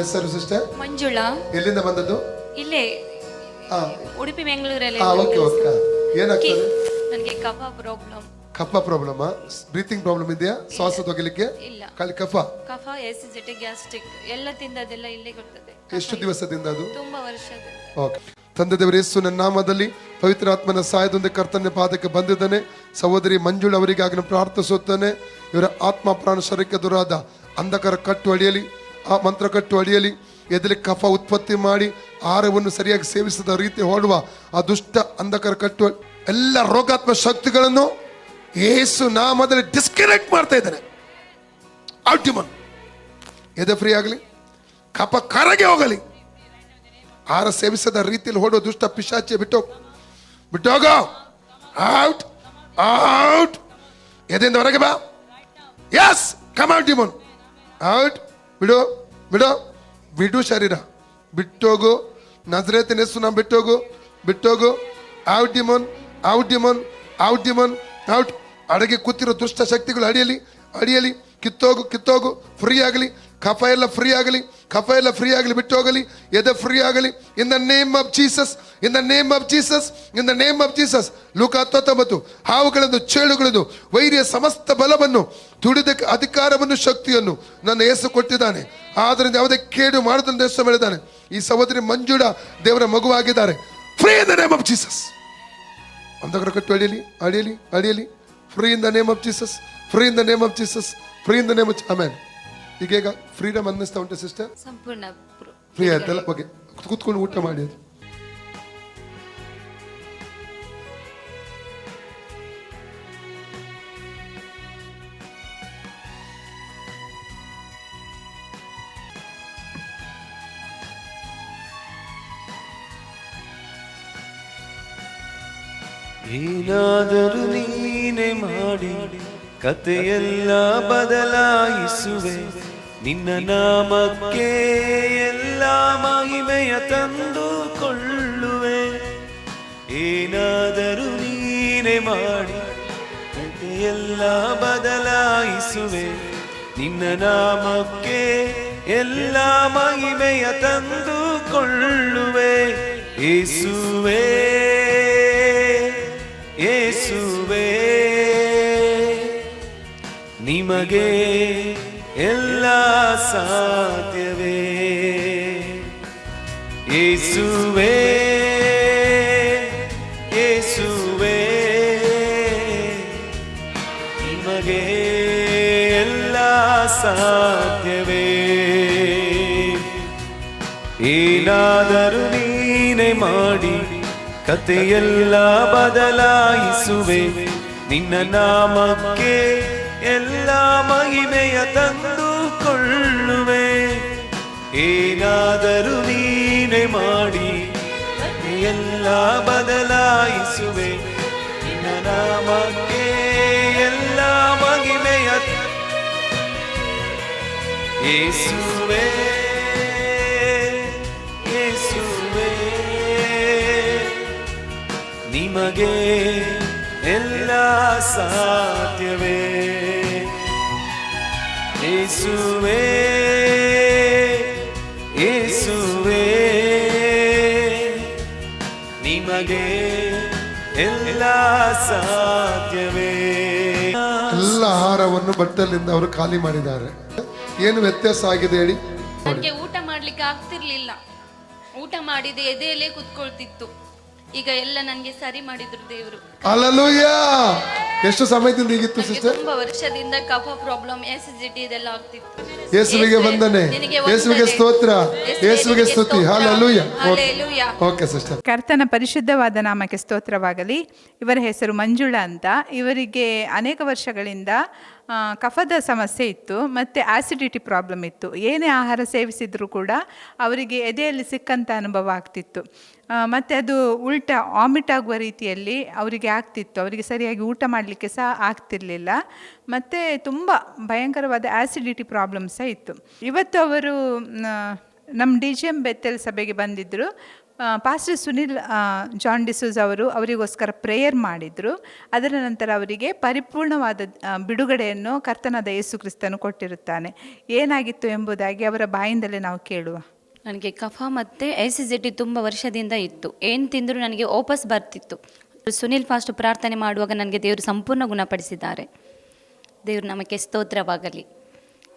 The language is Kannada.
ಹೆಸರು ಸಿಸ್ಟರ್ ಮಂಜುಳಾ? ಎಲ್ಲಿಂದ ಬಂದದ್ದು? ಇಲ್ಲೇ ಉಡುಪಿ ಬೆಂಗಳೂರಲ್ಲಿ ಓಕೆ ಓಕೆ ಏನಾಗ್ತದೆ? ನನಗೆ ಕಫ ಪ್ರಾಬ್ಲಮ್ ಕಫ ಪ್ರಾಬ್ಲಮ್ ಬ್ರೀತಿಂಗ್ ಪ್ರಾಬ್ಲಮ್ ಇದೆಯಾ? ಶ್ವಾಸ ತೊಗಲಿಕ್ಕೆ? ಇಲ್ಲ. ಖಾಲಿ ಕಫ? ಕಫ ಎಸಿಡಿಟಿ ಗ್ಯಾಸ್ಟ್ರಿಕ್ ಎಲ್ಲ ತಿಂದದೆಲ್ಲ ಇಲ್ಲೇ ಕೊಡ್ತದೆ. ಎಷ್ಟು ದಿವಸದಿಂದ ಅದು? ತುಂಬಾ ವರ್ಷದಿಂದ. ಓಕೆ ತಂದೆ ದೇವರ ಯೇಸು ನನ್ನ ನಾಮದಲ್ಲಿ ಪವಿತ್ರ ಆತ್ಮನ ಸಹಾಯದೊಂದಿಗೆ ಕರ್ತನ ಪಾದಕ್ಕೆ ಬಂದಿದ್ದಾನೆ. ಸಹೋದರಿ ಮಂಜುಳ ಅವರಿಗಾಗಿ ನಾನು ಪ್ರಾರ್ಥಿಸುತ್ತೇನೆ. ಇವರ ಆತ್ಮ ಪ್ರಾಣ ಶರೀರಕ್ಕೆ ದುರಾದ ಅಂಧಕಾರ ಕಟ್ಟು ಅಡಿಯಲಿ ಆ ಮಂತ್ರ ಕಟ್ಟು ಅಡಿಯಲಿ ಎದಲಿ ಕಫ ಉತ್ಪತ್ತಿ ಮಾಡಿ ಆಹಾರವನ್ನು ಸರಿಯಾಗಿ ಸೇವಿಸದ ರೀತಿ ಹೊಡುವ ಆ ದುಷ್ಟ ಅಂಧಕಾರ ಕಟ್ಟು ಎಲ್ಲ ರೋಗಾತ್ಮ ಶಕ್ತಿಗಳನ್ನು ಏಸು ನಾಮದಲ್ಲಿ ಡಿಸ್ಕನೆಕ್ಟ್ ಮಾಡ್ತಾ ಇದ್ದಾನೆ. ಆಲ್ಟಿಮನ್ ಎದೆ ಫ್ರೀ ಆಗಲಿ, ಕಫ ಕರಗೆ ಹೋಗಲಿ. ಆಹಾರ ಸೇವಿಸದ ರೀತಿಯಲ್ಲಿ ಹೊರಡುವ ದುಷ್ಟ ಪಿಶಾಚಿ ಬಿಟ್ಟು ಬಿಟ್ಟೋಗ ಔಟ್ ಔಟ್ ಎದೆಯಿಂದ ಹೊರಗೆ ಬಾ. Yes come out demon out ಬಿಡು ಬಿಡು ಬಿಡು ಶರೀರ ಬಿಟ್ಟೋಗು ನಜರೇತಿನ ಹೆಸರು ನಾವು ಬಿಟ್ಟೋಗು ಬಿಟ್ಟೋಗು out demon out demon out demon out ಅಡಗೆ ಕೂತಿರೋ ದುಷ್ಟ ಶಕ್ತಿಗಳು ಅಡಿಯಲಿ ಅಡಿಯಲಿ ಕಿತ್ತೋಗು ಕಿತ್ತೋಗು ಫ್ರೀ ಆಗಲಿ ಕಫ ಎಲ್ಲ ಫ್ರೀ ಆಗಲಿ, ಕಫ ಎಲ್ಲ ಫ್ರೀ ಆಗಲಿ ಬಿಟ್ಟು ಹೋಗಲಿ. ಎದೆ ಫ್ರೀ ಆಗಲಿ. In the name of Jesus in the name of Jesus in the name of Jesus ಲೂಕ ಹತ್ತೊಂಬತ್ತು ಹಾವುಗಳನ್ನು ಚೇಳುಗಳನ್ನು ವೈರ್ಯ ಸಮಸ್ತ ಬಲವನ್ನು, ತುಡಿದ ಅಧಿಕಾರವನ್ನು, ಶಕ್ತಿಯನ್ನು ನನ್ನ ಹೆಸರು ಕೊಟ್ಟಿದ್ದಾನೆ. ಆದ್ದರಿಂದ ಯಾವುದೇ ಕೇಡು ಮಾಡದಂತ ಹೆಸರು ಹೇಳಿದ್ದಾನೆ. ಈ ಸಹೋದರಿ ಮಂಜುಳ ದೇವರ ಮಗುವಾಗಿದ್ದಾರೆ. Free in the name of Jesus ಅಂಧಕರ ಕಟ್ಟು ಅಡಿಯಲಿ ಅಡಿಯಲಿ ಅಡಿಯಲಿ free in the name of Jesus free in the name of Jesus free in the name of ಆಮೇಲೆ ಈಗ ಈಗ ಫ್ರೀಡಮ್ ಅನ್ನಿಸ್ತಾ ಉಂಟು ಸಿಸ್ಟರ್ ಸಂಪೂರ್ಣ ಪ್ರ- ಫ್ರೀ ಆಯ್ತಲ್ಲ? ಓಕೆ ಕೂತ್ಕೊಂಡು ಊಟ ಮಾಡಿ ಅದು. ಏನಾದರೂ ನೀನೆ ಮಾಡಿ. ಕಥೆಯೆಲ್ಲ ಬದಲಾಯಿಸುವೆ. ನಿನ್ನ ನಾಮಕ್ಕೆ ಎಲ್ಲ ಮಹಿಮೆಯ ತಂದುಕೊಳ್ಳುವೆ. ಏನಾದರೂ ನೀನೆ ಮಾಡಿ ಕಥೆಯೆಲ್ಲ ಬದಲಾಯಿಸುವೆ. ನಿನ್ನ ನಾಮಕ್ಕೆ ಎಲ್ಲ ಮಹಿಮೆಯ ತಂದುಕೊಳ್ಳುವೆ. ಏಸುವೆ ನಿಮಗೆ ಎಲ್ಲ ಸಾಧ್ಯವೇ? ಏಸುವೆ ಏಸುವೆ ನಿಮಗೆ ಎಲ್ಲ ಸಾಧ್ಯವೇ? ಏನಾದರೂ ನೀನೆ ಮಾಡಿ ಕಥೆಯೆಲ್ಲ ಬದಲಾಯಿಸುವೆ. ನಿನ್ನ ನಾಮಕ್ಕೆ ಮಹಿಮೆಯ ತಂದುಕೊಳ್ಳುವೆ ಏನಾದರೂ ನೀನೆ ಮಾಡಿ, ಎಲ್ಲ ಬದಲಾಯಿಸುವೆ. ನಾಮಕ್ಕೆ ಎಲ್ಲ ಮಹಿಮೆಯ ಏಸುವೆ ಏಸುವೆ. ನಿಮಗೆ ಎಲ್ಲ ಸಾಧ್ಯವೇ. ಯೇಸುವೆ ಯೇಸುವೆ ನಿಮಗೆ ಎಲ್ಲ ಸಾಧ್ಯವೇ. ಎಲ್ಲ ಆಹಾರವನ್ನು ಬಟ್ಟಲಿಂದ ಅವರು ಖಾಲಿ ಮಾಡಿದ್ದಾರೆ. ಏನು ವ್ಯತ್ಯಾಸ ಆಗಿದೆ ಹೇಳಿ? ನನಗೆ ಊಟ ಮಾಡ್ಲಿಕ್ಕೆ ಆಗ್ತಿರ್ಲಿಲ್ಲ. ಊಟ ಮಾಡಿದ ಎದೆಯಲ್ಲೇ ಕುತ್ಕೊಳ್ತಿತ್ತು. ಈಗ ಎಲ್ಲ ನನಗೆ ಸರಿ ಮಾಡಿದ್ರು ದೇವರು. ಅಲ್ಲಲೂಯ ಎಷ್ಟು ಸಮಯದಿಂದ ಹೀಗಿತ್ತು ಸಿಸ್ಟರ್ ತುಂಬಾ ವರ್ಷದಿಂದ ಕಫ ಪ್ರಾಬ್ಲಮ್ ಎಸಿಡಿಟಿ ಇದೆಲ್ಲ ಆಗ್ತಿತ್ತು. ಯೇಸುವಿಗೆ ವಂದನೆ. ಯೇಸುವಿಗೆ ಸ್ತೋತ್ರ. ಯೇಸುವಿಗೆ ಸ್ತುತಿ. Hallelujah hallelujah. ಓಕೆ ಸಿಸ್ಟರ್ ಕರ್ತನ ಪರಿಶುದ್ಧವಾದ ನಾಮಕ್ಕೆ ಸ್ತೋತ್ರವಾಗಲಿ. ಇವರ ಹೆಸರು ಮಂಜುಳಾ ಅಂತ. ಇವರಿಗೆ ಅನೇಕ ವರ್ಷಗಳಿಂದ ಕಫದ ಸಮಸ್ಯೆ ಇತ್ತು, ಮತ್ತು ಆಸಿಡಿಟಿ ಪ್ರಾಬ್ಲಮ್ ಇತ್ತು. ಏನೇ ಆಹಾರ ಸೇವಿಸಿದರೂ ಕೂಡ ಅವರಿಗೆ ಎದೆಯಲ್ಲಿ ಸಿಕ್ಕಂಥ ಅನುಭವ ಆಗ್ತಿತ್ತು. ಮತ್ತು ಅದು ಉಲ್ಟ ವಾಮಿಟ್ ಆಗುವ ರೀತಿಯಲ್ಲಿ ಅವರಿಗೆ ಆಗ್ತಿತ್ತು. ಅವರಿಗೆ ಸರಿಯಾಗಿ ಊಟ ಮಾಡಲಿಕ್ಕೆ ಸಹ ಆಗ್ತಿರಲಿಲ್ಲ. ಮತ್ತು ತುಂಬ ಭಯಂಕರವಾದ ಆಸಿಡಿಟಿ ಪ್ರಾಬ್ಲಮ್ ಸಹ ಇತ್ತು. ಇವತ್ತು ಅವರು ನಮ್ಮ ಡಿ ಜಿ ಎಂ ಬೆತ್ತಲ್ ಸಭೆಗೆ ಬಂದಿದ್ದರು ಪಾಸ್ಟರ್ ಸುನಿಲ್ ಜಾನ್ ಡಿಸೂಸ್ ಅವರು ಅವರಿಗೋಸ್ಕರ ಪ್ರೇಯರ್ ಮಾಡಿದರು. ಅದರ ನಂತರ ಅವರಿಗೆ ಪರಿಪೂರ್ಣವಾದ ಬಿಡುಗಡೆಯನ್ನು ಕರ್ತನಾದ ಯೇಸು ಕ್ರಿಸ್ತನು ಕೊಟ್ಟಿರುತ್ತಾನೆ. ಏನಾಗಿತ್ತು ಎಂಬುದಾಗಿ ಅವರ ಬಾಯಿಂದಲೇ ನಾವು ಕೇಳುವ. ನನಗೆ ಕಫ ಮತ್ತು ಎಸಿಸಿಟಿ ತುಂಬ ವರ್ಷದಿಂದ ಇತ್ತು. ಏನು ತಿಂದರೂ ನನಗೆ ವಾಪಸ್ ಬರ್ತಿತ್ತು. ಸುನಿಲ್ ಫಾಸ್ಟ್ ಪ್ರಾರ್ಥನೆ ಮಾಡುವಾಗ ನನಗೆ ದೇವರು ಸಂಪೂರ್ಣ ಗುಣಪಡಿಸಿದ್ದಾರೆ. ದೇವರು ನಮಗೆ ಸ್ತೋತ್ರವಾಗಲಿ.